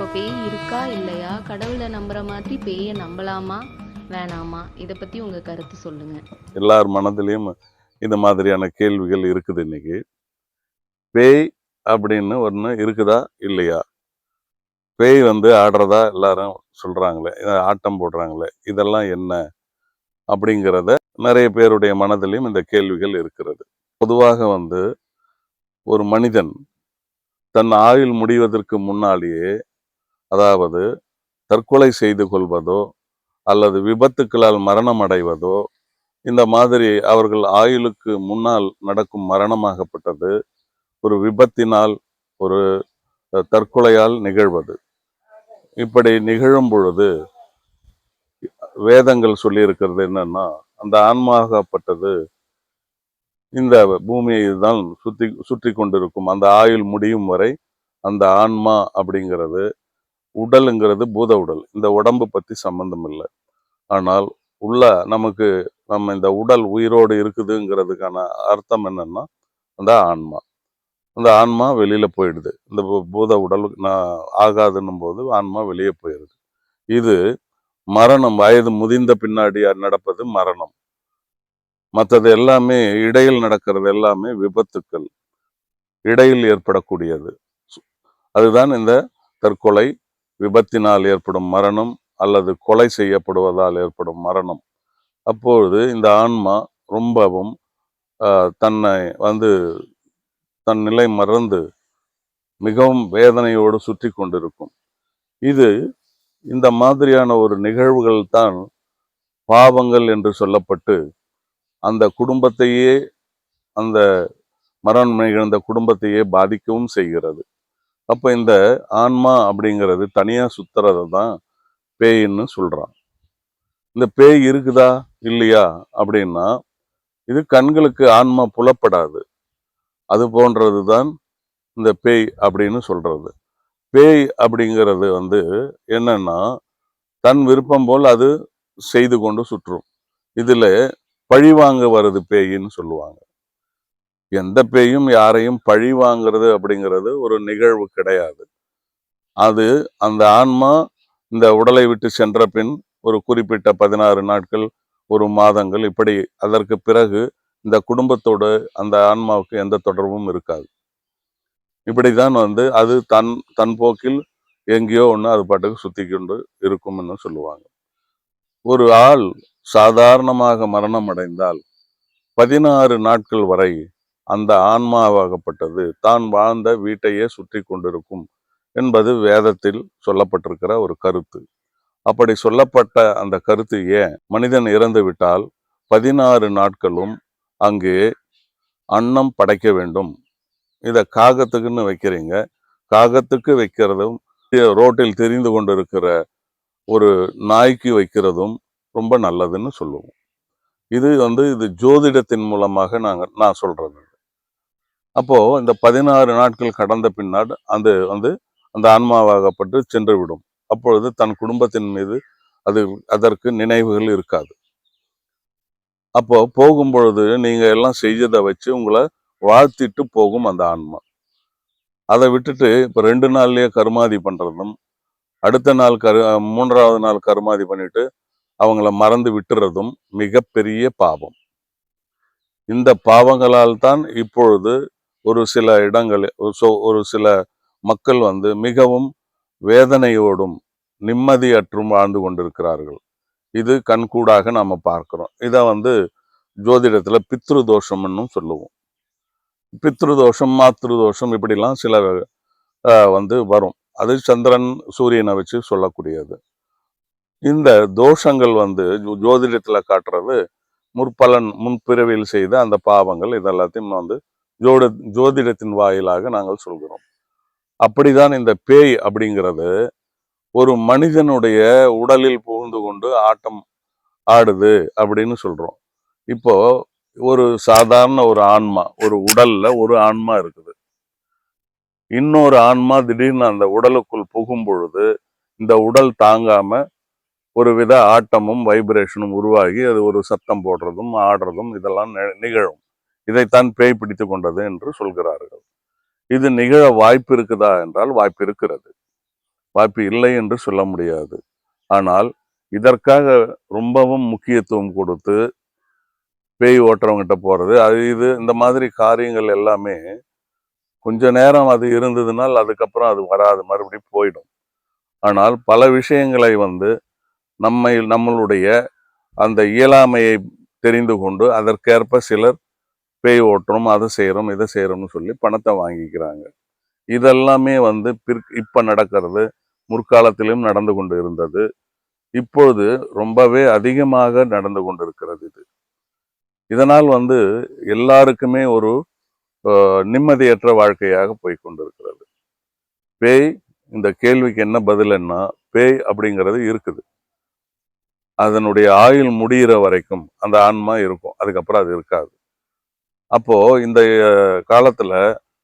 இப்போ பேய் இருக்கா இல்லையா? கடவுளை நம்புற மாதிரி பேயை நம்பலாமா? வேணாமா? இதை பத்தி உங்க கருத்து சொல்லுங்க. எல்லார் மனதிலையும் இந்த மாதிரியான கேள்விகள் இருக்குது இன்னைக்கு. பேய் அப்படின்னு ஒன்று இருக்குதா இல்லையா? பேய் வந்து ஆடுறதா எல்லாரும் சொல்றாங்களே ஆட்டம் போடுறாங்களே இதெல்லாம் என்ன அப்படிங்கிறத நிறைய பேருடைய மனதிலையும் இந்த கேள்விகள் இருக்கிறது. பொதுவாக வந்து ஒரு மனிதன் தன் ஆயுள் முடிவதற்கு முன்னாலேயே அதாவது தற்கொலை செய்து கொள்வதோ அல்லது விபத்துக்களால் மரணம் அடைவதோ இந்த மாதிரி அவர்கள் ஆயுளுக்கு முன்னால் நடக்கும் மரணமாகப்பட்டது ஒரு விபத்தினால் ஒரு தற்கொலையால் நிகழ்வது. இப்படி நிகழும் பொழுது வேதங்கள் சொல்லியிருக்கிறது என்னன்னா அந்த ஆன்மாகப்பட்டது இந்த பூமியை தான் சுற்றி சுற்றி கொண்டிருக்கும். அந்த ஆயுள் முடியும் வரை அந்த ஆன்மா அப்படிங்கிறது உடலுங்கிறது பூத உடல். இந்த உடம்பு பற்றி சம்மந்தம் இல்லை. ஆனால் உள்ள நமக்கு நம்ம இந்த உடல் உயிரோடு இருக்குதுங்கிறதுக்கான அர்த்தம் என்னன்னா அந்த ஆன்மா. அந்த ஆன்மா வெளியில போயிடுது. இந்த பூத உடல் நான் ஆகாதுன்னும் போது ஆன்மா வெளியே போயிடுது இது மரணம் வயது முதிர்ந்த பின்னாடி நடப்பது மரணம். மற்றது எல்லாமே இடையில் நடக்கிறது எல்லாமே விபத்துக்கள். இடையில் ஏற்படக்கூடியது. அதுதான் இந்த தற்கொலை விபத்தினால் ஏற்படும் மரணம் அல்லது கொலை செய்யப்படுவதால் ஏற்படும் மரணம். அப்பொழுது இந்த ஆன்மா ரொம்பவும் தன்னை வந்து தன் நிலை மறந்து மிகவும் வேதனையோடு சுற்றி கொண்டிருக்கும். இது இந்த மாதிரியான ஒரு நிகழ்வுகள் தான் பாவங்கள் என்று சொல்லப்பட்டு அந்த குடும்பத்தையே அந்த மரணம் நிகழ்ந்த குடும்பத்தையே பாதிக்கவும் செய்கிறது. அப்போ இந்த ஆன்மா அப்படிங்கிறது தனியாக சுத்துறதை தான் பேயின்னு சொல்கிறான் இந்த பேய் இருக்குதா? இல்லையா? அப்படின்னா இது கண்களுக்கு ஆன்மா புலப்படாது. அது போன்றது தான் இந்த பேய் அப்படின்னு சொல்கிறது பேய் அப்படிங்கிறது வந்து என்னன்னா தன் விருப்பம் போல் அது செய்து கொண்டு சுற்றும். இதில் பழிவாங்க வருது பேயின்னு சொல்லுவாங்க. எந்த பேயும் யாரையும் பழி வாங்குறது அப்படிங்கிறது ஒரு நிகழ்வு கிடையாது. அது அந்த ஆன்மா இந்த உடலை விட்டு சென்ற பின் ஒரு குறிப்பிட்ட பதினாறு நாட்கள் ஒரு மாதங்கள் இப்படி அதற்கு பிறகு இந்த குடும்பத்தோடு அந்த ஆன்மாவுக்கு எந்த தொடர்பும் இருக்காது. இப்படி தான் வந்து அது தன் தன் போக்கில் எங்கேயோ ஒன்று அது பாட்டுக்கு சுற்றி கொண்டு இருக்கும்னு சொல்லுவாங்க. ஒரு ஆள் சாதாரணமாக மரணம் அடைந்தால் பதினாறு நாட்கள் வரை அந்த ஆன்மாவாகப்பட்டது தான் வாழ்ந்த வீட்டையே சுற்றி கொண்டிருக்கும் என்பது வேதத்தில் சொல்லப்பட்டிருக்கிற ஒரு கருத்து. அப்படி சொல்லப்பட்ட அந்த கருத்து ஏன்? மனிதன் இறந்து விட்டால் பதினாறு நாட்களும் அங்கே அன்னம் படைக்க வேண்டும். இதை காகத்துக்குன்னு வைக்கிறீங்க. காகத்துக்கு வைக்கிறதும் ரோட்டில் தெரிந்து கொண்டிருக்கிற ஒரு நாய்க்கு வைக்கிறதும் ரொம்ப நல்லதுன்னு சொல்லுவோம். இது வந்து இது ஜோதிடத்தின் மூலமாக நாங்க நான் சொல்றது. அப்போ இந்த பதினாறு நாட்கள் கடந்த பின்னாடு அது வந்து அந்த ஆன்மாவாகப்பட்டு சென்று விடும் அப்பொழுது தன் குடும்பத்தின் மீது அது அதற்கு நினைவுகள் இருக்காது. அப்போ போகும்பொழுது நீங்கள் நீங்க எல்லாம் செய்ததை வச்சு உங்களை வாழ்த்திட்டு போகும் அந்த ஆன்மா. அதை விட்டுட்டு இப்போ ரெண்டு நாள்லயே கருமாதி பண்றதும் அடுத்த நாள் கரு மூன்றாவது நாள் கருமாதி பண்ணிட்டு அவங்கள மறந்து விட்டுறதும் மிகப்பெரிய பாவம். இந்த பாவங்களால் தான் இப்பொழுது ஒரு சில இடங்களில் ஒரு ஒரு சில மக்கள் வந்து மிகவும் வேதனையோடும் நிம்மதியற்றும் வாழ்ந்து கொண்டிருக்கிறார்கள். இது கண்கூடாக நாம பார்க்கிறோம். இதை வந்து ஜோதிடத்துல பித்ரு தோஷம்னு சொல்லுவோம். பித்ரு தோஷம் மாத்ரு தோஷம் இப்படிலாம் சில ஆஹ், வந்து வரும். அது சந்திரன் சூரியனை வச்சு சொல்லக்கூடியது. இந்த தோஷங்கள் வந்து ஜோதிடத்தில் ஜோதிடத்துல காட்டுறது முற்பலன் முன்பிறவியில் செய்த அந்த பாவங்கள் இதெல்லாத்தையும் வந்து ஜோட ஜோதிடத்தின் வாயிலாக நாங்கள் சொல்கிறோம். அப்படிதான் இந்த பேய் அப்படிங்கிறது ஒரு மனிதனுடைய உடலில் புகுந்து கொண்டு ஆட்டம் ஆடுது அப்படின்னு சொல்றோம். இப்போ ஒரு சாதாரண ஒரு ஆன்மா ஒரு உடல்ல ஒரு ஆன்மா இருக்குது. இன்னொரு ஆன்மா திடீர்னு அந்த உடலுக்குள் புகும் பொழுது இந்த உடல் தாங்காம ஒரு வித ஆட்டமும் வைப்ரேஷனும் உருவாகி அது ஒரு சத்தம் போடுறதும் ஆடுறதும் இதெல்லாம் நி- நிகழும். இதைத்தான் பேய் பிடித்து கொண்டது என்று சொல்கிறார்கள். இது நிகழ வாய்ப்பு இருக்குதா என்றால் வாய்ப்பு இருக்கிறது. வாய்ப்பு இல்லை என்று சொல்ல முடியாது. ஆனால் இதற்காக ரொம்பவும் முக்கியத்துவம் கொடுத்து பேய் ஓட்டுறவங்கிட்ட போகிறது அது இது இந்த மாதிரி காரியங்கள் எல்லாமே கொஞ்ச நேரம் அது இருந்ததுனால் அதுக்கப்புறம் அது வராது மறுபடியும் போயிடும். ஆனால் பல விஷயங்களை வந்து நம்மை நம்மளுடைய அந்த இயலாமையை தெரிந்து கொண்டு அதற்கேற்ப சிலர் பேய் ஓட்டுறோம் அதை செய்கிறோம் இதை செய்கிறோம்னு சொல்லி பணத்தை வாங்கிக்கிறாங்க. இதெல்லாமே வந்து பிற் இப்போ நடக்கிறது முற்காலத்திலும் நடந்து கொண்டு இருந்தது. இப்பொழுது ரொம்பவே அதிகமாக நடந்து கொண்டிருக்கிறது இது. இதனால் வந்து எல்லாருக்குமே ஒரு நிம்மதியற்ற வாழ்க்கையாக போய் கொண்டிருக்கிறது. பேய் இந்த கேள்விக்கு என்ன பதில்னா பேய் அப்படிங்கிறது இருக்குது. அதனுடைய ஆயுள் முடியிற வரைக்கும் அந்த ஆன்மா இருக்கும். அதுக்கப்புறம் அது இருக்காது. அப்போ இந்த காலத்துல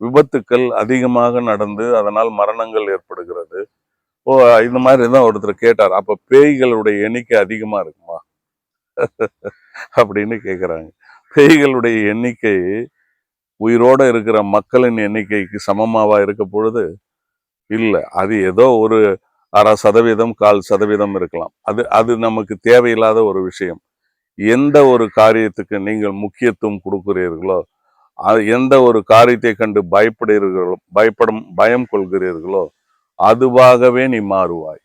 விபத்துக்கள் அதிகமாக நடந்து அதனால் மரணங்கள் ஏற்படுகிறது. ஓ இந்த மாதிரி தான் ஒருத்தர் கேட்டார். அப்ப பேய்களுடைய எண்ணிக்கை அதிகமா இருக்குமா? அப்படின்னு கேக்குறாங்க. பேய்களுடைய எண்ணிக்கை உயிரோட இருக்கிற மக்களின் எண்ணிக்கைக்கு சமமாவா இருக்க பொழுது இல்லை. அது ஏதோ ஒரு அரை சதவீதம் கால் சதவீதம் இருக்கலாம். அது அது நமக்கு தேவையில்லாத ஒரு விஷயம். எந்த ஒரு காரியத்துக்கு நீங்கள் முக்கியத்துவம் கொடுக்கிறீர்களோ எந்த ஒரு காரியத்தை கண்டு பயப்படுகிறீர்களோ பயப்படும் பயம் கொள்கிறீர்களோ அதுவாகவே நீ மாறுவாய்.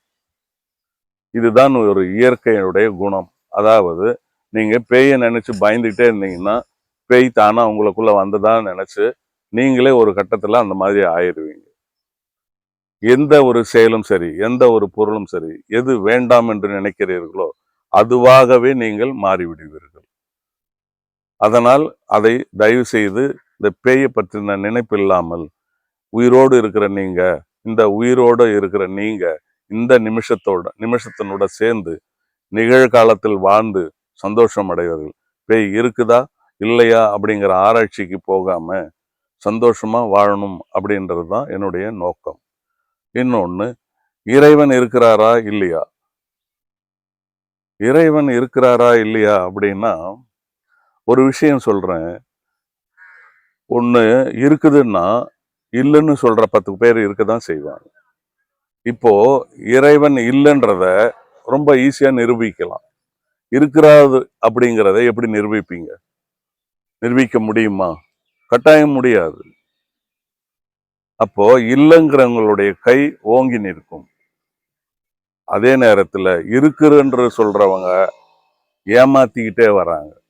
இதுதான் ஒரு இயற்கையுடைய குணம். அதாவது நீங்க பேயை நினைச்சு பயந்துகிட்டே இருந்தீங்கன்னா பேய் தானா உங்களுக்குள்ள வந்ததான்னு நினைச்சு நீங்களே ஒரு கட்டத்துல அந்த மாதிரி ஆயிடுவீங்க. எந்த ஒரு செயலும் சரி எந்த ஒரு பொருளும் சரி எது வேண்டாம் என்று நினைக்கிறீர்களோ அதுவாகவே நீங்கள் மாறிவிடுவீர்கள். அதனால் அதை தயவு செய்து இந்த பேயை பற்றின நினைப்பு இல்லாமல் உயிரோடு இருக்கிற நீங்க இந்த உயிரோடு இருக்கிற நீங்க இந்த நிமிஷத்தோட நிமிஷத்தினோட சேர்ந்து நிகழ்காலத்தில் வாழ்ந்து சந்தோஷம் அடைவர்கள் பேய் இருக்குதா இல்லையா அப்படிங்கிற ஆராய்ச்சிக்கு போகாம சந்தோஷமா வாழணும் அப்படின்றது தான் என்னுடைய நோக்கம். இன்னொன்னு இறைவன் இருக்கிறாரா இல்லையா? இறைவன் இருக்கிறாரா இல்லையா அப்படின்னா ஒரு விஷயம் சொல்றேன். ஒண்ணு இருக்குதுன்னா இல்லைன்னு சொல்ற பத்து பேர் இருக்க தான் செய்வாங்க. இப்போ இறைவன் இல்லைன்றத ரொம்ப ஈஸியா நிரூபிக்கலாம். இருக்கிறாது அப்படிங்கிறத எப்படி நிரூபிப்பீங்க? நிரூபிக்க முடியுமா? கட்டாயம் முடியாது. அப்போ இல்லைங்கிறவங்களுடைய கை ஓங்கி நிற்கும். அதே நேரத்துல இருக்குன்னு சொல்றவங்க ஏமாத்திக்கிட்டே வராங்க.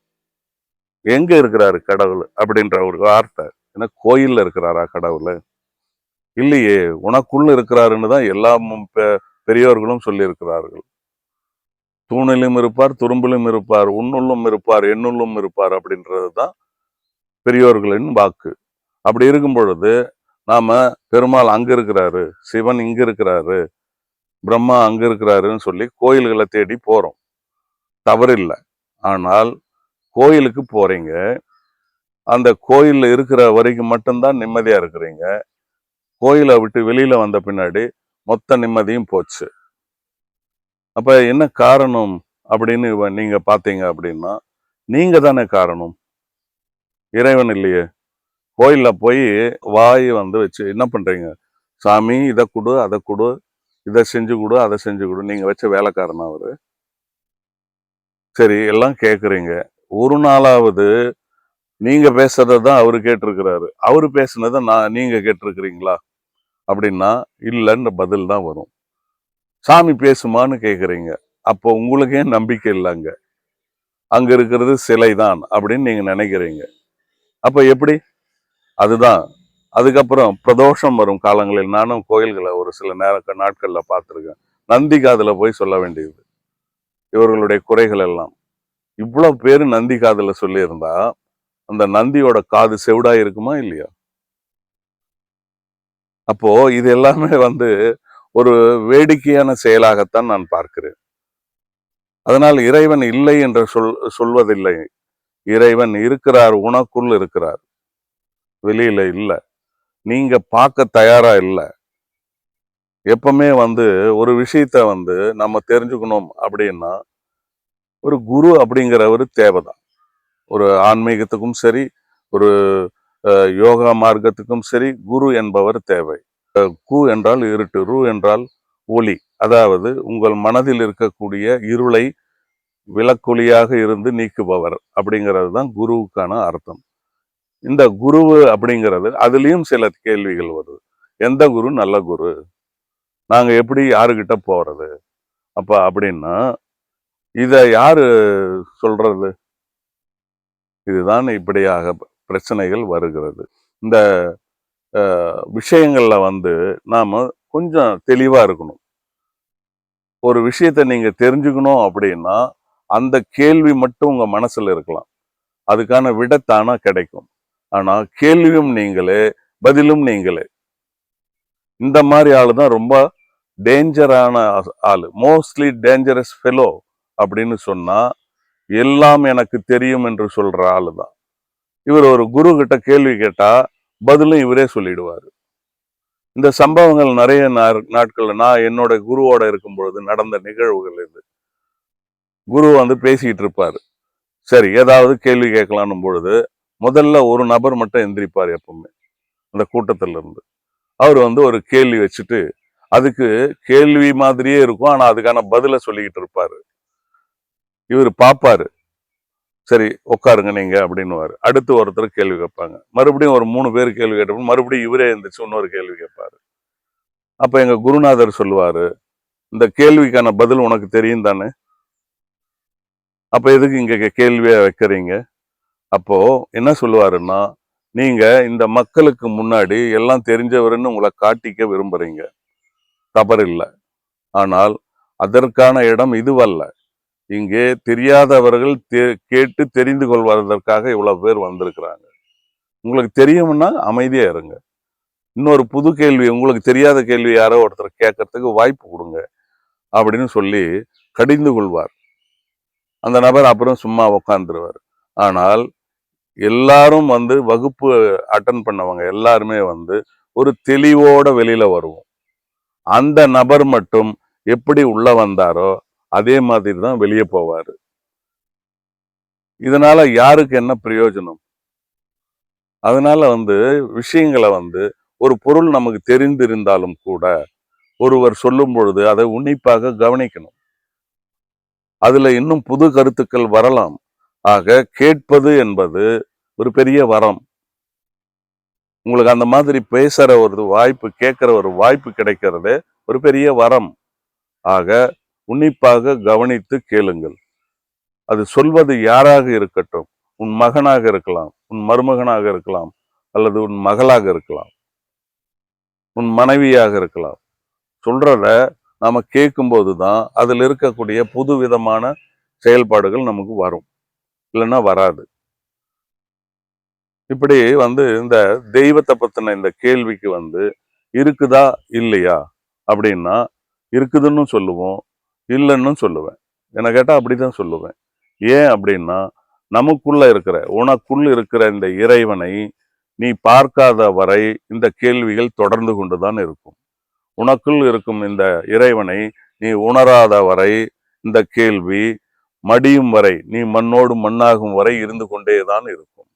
எங்க இருக்கிறாரு கடவுள்? அப்படின்ற ஒரு வார்த்தை. ஏன்னா கோயில்ல இருக்கிறாரா கடவுள்? இல்லையே உனக்குள்ள இருக்கிறாருன்னு தான் எல்லா மு- பெரியோர்களும் சொல்லியிருக்கிறார்கள். தூணிலும் இருப்பார் துரும்பிலும் இருப்பார் உன்னுள்ளும் இருப்பார் என்னுள்ளும் இருப்பார் அப்படின்றது தான் பெரியோர்களின் வாக்கு. அப்படி இருக்கும் பொழுது நாம பெருமாள் அங்க இருக்கிறாரு சிவன் இங்க இருக்கிறாரு பிரம்மா அங்க இருக்கிறாருன்னு சொல்லி கோயில்களை தேடி போறோம். தவறில்லை. ஆனால் கோயிலுக்கு போறீங்க. அந்த கோயில்ல இருக்கிற வரைக்கும் மட்டும்தான் நிம்மதியா இருக்கிறீங்க. கோயிலை விட்டு வெளியில வந்த பின்னாடி மொத்த நிம்மதியும் போச்சு. அப்ப என்ன காரணம் அப்படின்னு நீங்க பாத்தீங்க அப்படின்னா நீங்க தானே காரணம். இறைவன் இல்லையே. கோயில்ல போய் வாய் வந்து வச்சு என்ன பண்றீங்க? சாமி இதை கொடு அதை கொடு இதை செஞ்சு கொடு அதை செஞ்சு கொடு. நீங்க வச்ச வேலைக்காரன் அவர். சரி எல்லாம் கேட்குறீங்க ஒரு நாளாவது நீங்க பேசுறதை தான் அவர் கேட்டிருக்கிறாரு. அவர் பேசுனதை நான் நீங்க கேட்டிருக்கிறீங்களா? அப்படின்னா இல்லைன்ற பதில் தான் வரும். சாமி பேசுமான்னு கேட்குறீங்க அப்போ உங்களுக்கே நம்பிக்கை இல்லைங்க அங்க. இருக்கிறது சிலை தான் அப்படின்னு நீங்க நினைக்கிறீங்க. அப்ப எப்படி? அதுதான். அதுக்கப்புறம் பிரதோஷம் வரும் காலங்களில். நானும் கோயில்களை ஒரு சில நேர நாட்கள்ல பார்த்துருக்கேன். நந்தி காதுல போய் சொல்ல வேண்டியது. இவர்களுடைய குறைகள் எல்லாம். இவ்வளவு பேரு நந்தி காதுல சொல்லியிருந்தா அந்த நந்தியோட காது செவிடா இருக்குமா இல்லையா? அப்போ இது எல்லாமே வந்து ஒரு வேடிக்கையான செயலாகத்தான் நான் பார்க்கிறேன். அதனால் இறைவன் இல்லை என்று சொல் சொல்வதில்லை. இறைவன் இருக்கிறார் உனக்குள் இருக்கிறார். வெளியில இல்ல. நீங்க பார்க்க தயாரா இல்ல. எப்பவுமே வந்து ஒரு விஷயத்த வந்து நம்ம தெரிஞ்சுக்கணும் அப்படின்னா ஒரு குரு அப்படிங்கிறவர் தேவைதான். ஒரு ஆன்மீகத்துக்கும் சரி ஒரு யோகா மார்க்கத்துக்கும் சரி குரு என்பவர் தேவை. கு என்றால் இருட்டு ரு என்றால் ஒளி. அதாவது உங்கள் மனதில் இருக்கக்கூடிய இருளை விளக்கொளியாக இருந்து நீக்குபவர் அப்படிங்கிறது தான் குருவுக்கான அர்த்தம். இந்த குருவு அப்படிங்கிறது அதுலயும் சில கேள்விகள் வருது. எந்த குரு நல்ல குரு? நாங்க எப்படி யாருகிட்ட போறது? அப்ப அப்படின்னா இத யாரு சொல்றது? இதுதான் இப்படியாக பிரச்சனைகள் வருகிறது. இந்த விஷயங்களில் விஷயங்கள்ல வந்து நாம கொஞ்சம் தெளிவா இருக்கணும். ஒரு விஷயத்தை நீங்க தெரிஞ்சுக்கணும் அப்படின்னா அந்த கேள்வி மட்டும் உங்க மனசுல இருக்கலாம். அதுக்கான விட கிடைக்கும். ஆனா கேள்வியும் நீங்களே பதிலும் நீங்களே. இந்த மாதிரி ஆளு தான் ரொம்ப டேஞ்சரான ஆளு. மோஸ்ட்லி டேஞ்சரஸ் ஃபெலோ அப்படின்னு சொன்னா எல்லாம் எனக்கு தெரியும் என்று சொல்ற ஆளு தான் இவர் ஒரு குரு கிட்ட கேள்வி கேட்டா பதிலும் இவரே சொல்லிடுவாரு. இந்த சம்பவங்கள் நிறைய நார்- நாட்கள்ல நான் என்னோட குருவோட இருக்கும் பொழுது நடந்த நிகழ்வுகள் இது. குரு வந்து பேசிக்கிட்டு இருப்பாரு. சரி ஏதாவது கேள்வி கேட்கலான்னும் பொழுது முதல்ல ஒரு நபர் மட்டும் எந்திரிப்பார் எப்பவுமே. அந்த கூட்டத்துல இருந்து அவர் வந்து ஒரு கேள்வி வச்சுட்டு அதுக்கு கேள்வி மாதிரியே இருக்கும். ஆனா அதுக்கான பதிலை சொல்லிக்கிட்டு இருப்பாரு. இவர் பாப்பாரு. சரி உட்காருங்க நீங்க அப்படின்னுவாரு. அடுத்து ஒருத்தர் கேள்வி கேட்பாங்க. மறுபடியும் ஒரு மூணு பேர் கேள்வி கேட்டப்போ மறுபடியும் இவரே எந்திரிச்சு இன்னொரு கேள்வி கேட்பாரு. அப்ப எங்க குருநாதர் சொல்லுவாரு இந்த கேள்விக்கான பதில் உனக்கு தெரியும் தானே? அப்ப எதுக்கு இங்க கேள்வியாக வைக்கிறீங்க? அப்போ என்ன சொல்லுவாருன்னா நீங்க இந்த மக்களுக்கு முன்னாடி எல்லாம் தெரிஞ்சவருன்னு உங்களை காட்டிக்க விரும்புறீங்க. தவறு இல்லை ஆனால் அதற்கான இடம் இதுவல்ல. இங்கே தெரியாதவர்கள் கேட்டு தெரிந்து கொள்வதற்காக இவ்வளவு பேர் வந்திருக்கிறாங்க. உங்களுக்கு தெரியும்னா அமைதியா இருங்க. இன்னொரு புது கேள்வி உங்களுக்கு தெரியாத கேள்வி யாரோ ஒருத்தர் கேட்கறதுக்கு வாய்ப்பு கொடுங்க. அப்படின்னு சொல்லி கடிந்து கொள்வார். அந்த நபர் அப்புறம் சும்மா உக்காந்துருவார் ஆனால் எல்லாரும் வந்து வகுப்பு அட்டன் பண்ணவங்க எல்லாருமே வந்து ஒரு தெளிவோட வெளியில வருவோம். அந்த நபர் மட்டும் எப்படி உள்ள வந்தாரோ அதே மாதிரி தான் வெளியே போவாரு. இதனால யாருக்கு என்ன பிரயோஜனம்? அதனால வந்து விஷயங்களை வந்து ஒரு பொருள் நமக்கு தெரிந்திருந்தாலும் கூட ஒருவர் சொல்லும் பொழுது அதை உன்னிப்பாக கவனிக்கணும். அதுல இன்னும் புது கருத்துக்கள் வரலாம். ஆக கேட்பது என்பது ஒரு பெரிய வரம். உங்களுக்கு அந்த மாதிரி பேசுற ஒரு வாய்ப்பு கேட்குற ஒரு வாய்ப்பு கிடைக்கிறதே ஒரு பெரிய வரம். ஆக உன்னிப்பாக கவனித்து கேளுங்கள். அது சொல்வது யாராக இருக்கட்டும் உன் மகனாக இருக்கலாம் உன் மருமகனாக இருக்கலாம் அல்லது உன் மகளாக இருக்கலாம் உன் மனைவியாக இருக்கலாம். சொல்றத நாம கேட்கும்போது தான் அதில் இருக்கக்கூடிய புது விதமான செயல்பாடுகள் நமக்கு வரும். இல்லைன்னா வராது. இப்படி வந்து இந்த தெய்வத்தை பற்றின இந்த கேள்விக்கு வந்து இருக்குதா இல்லையா அப்படின்னா இருக்குதுன்னு சொல்லுவோம் இல்லைன்னு சொல்லுவேன். என்ன அப்படி அப்படிதான் சொல்லுவேன். ஏன் அப்படின்னா நமக்குள்ள இருக்கிற உனக்குள்ள இருக்கிற இந்த இறைவனை நீ பார்க்காத வரை இந்த கேள்விகள் தொடர்ந்து கொண்டு தான் இருக்கும். உனக்குள் இருக்கும் இந்த இறைவனை நீ உணராத வரை இந்த கேள்வி மடியும் வரை நீ மண்ணோடு மண்ணாகும் வரை இருந்து கொண்டேதான் இருக்கும்.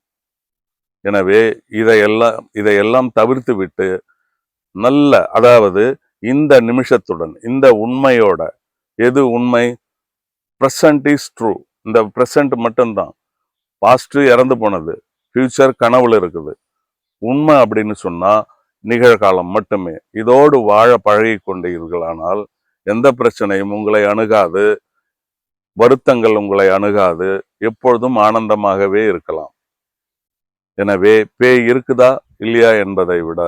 எனவே இதையெல்லாம் இதையெல்லாம் தவிர்த்து விட்டு நல்ல அதாவது இந்த நிமிஷத்துடன் இந்த உண்மையோட எது உண்மை? ப்ரெசன்ட் இஸ் ட்ரூ இந்த ப்ரெசன்ட் மட்டும்தான். பாஸ்ட்டு இறந்து போனது. ஃபியூச்சர் கனவுல இருக்குது. உண்மை அப்படின்னு சொன்னா நிகழ்காலம் மட்டுமே. இதோடு வாழ பழகி கொண்டீர்களானால் எந்த பிரச்சனையும் உங்களை அணுகாது. வருத்தங்கள் உங்களை அணுகாது எப்பொழுதும் ஆனந்தமாகவே இருக்கலாம். எனவே பேய் இருக்குதா இல்லையா என்பதை விட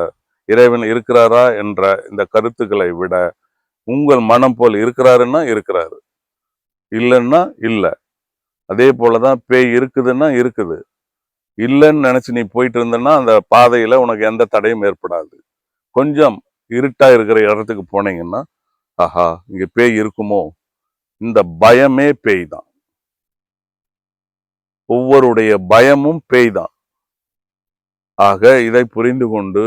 இறைவன் இருக்கிறாரா என்ற இந்த கருத்துக்களை விட உங்கள் மனம் போல் இருக்கிறாருன்னா இருக்கிறாரு. இல்லைன்னா இல்லை. அதே போலதான் பேய் இருக்குதுன்னா இருக்குது. இல்லைன்னு நினைச்சு நீ போயிட்டு இருந்தன்னா அந்த பாதையில உனக்கு எந்த தடையும் ஏற்படாது. கொஞ்சம் இருட்டா இருக்கிற இடத்துக்கு போனீங்கன்னா ஆஹா இங்க பேய் இருக்குமோ? இந்த பயமே பேய் தான் ஒவ்வொருடைய பயமும் பேய் தான் ஆக இதை புரிந்து கொண்டு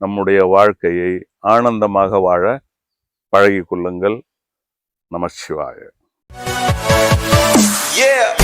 நம்முடைய வாழ்க்கையை ஆனந்தமாக வாழ பழகி கொள்ளுங்கள். நமச்சிவாய Yeah!